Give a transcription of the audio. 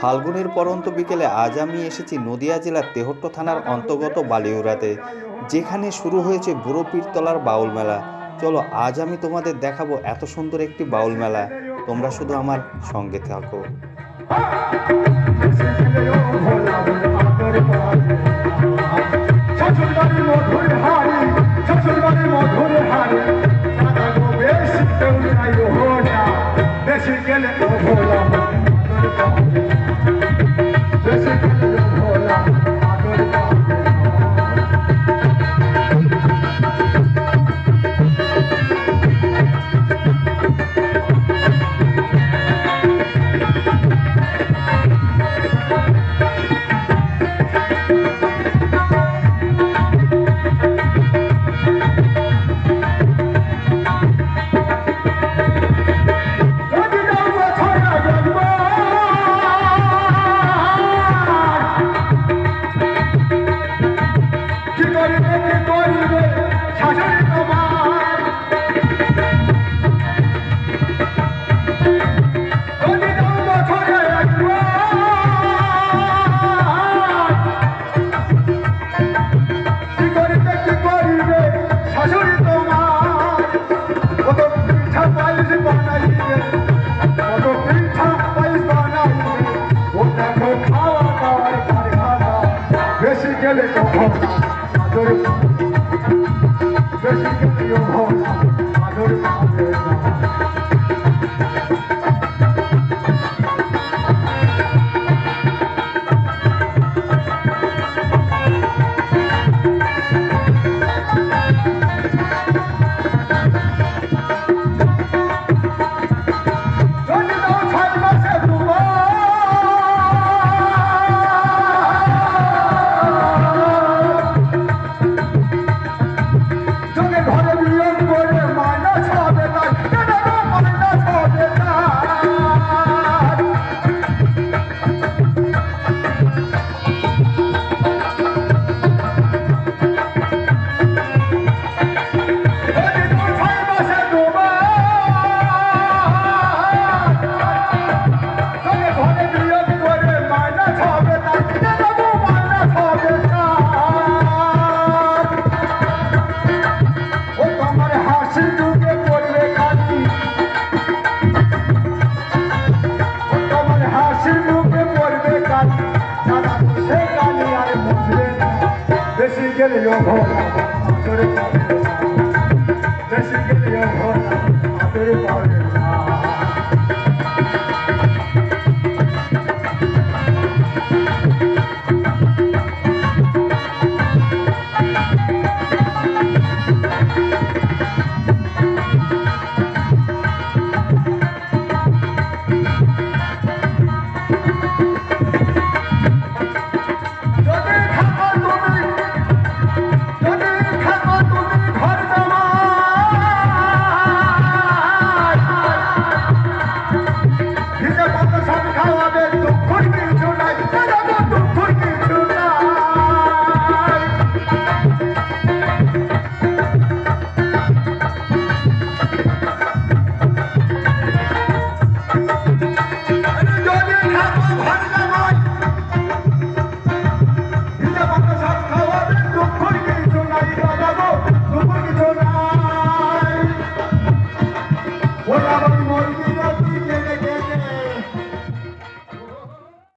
ফাল্গুনের পরন্ত বিকেলে আজ আমি এসেছি নদিয়া জেলার তেহট্ট থানার অন্তর্গত বালিউরাতে যেখানে শুরু হয়েছে বুড়ো পীরতলার বাউল মেলা। চলো, আজ আমি তোমাদের দেখাবো এত সুন্দর একটি বাউল মেলা। তোমরা শুধু আমার সঙ্গে থাকো। Let's go home. geliyor. Çörek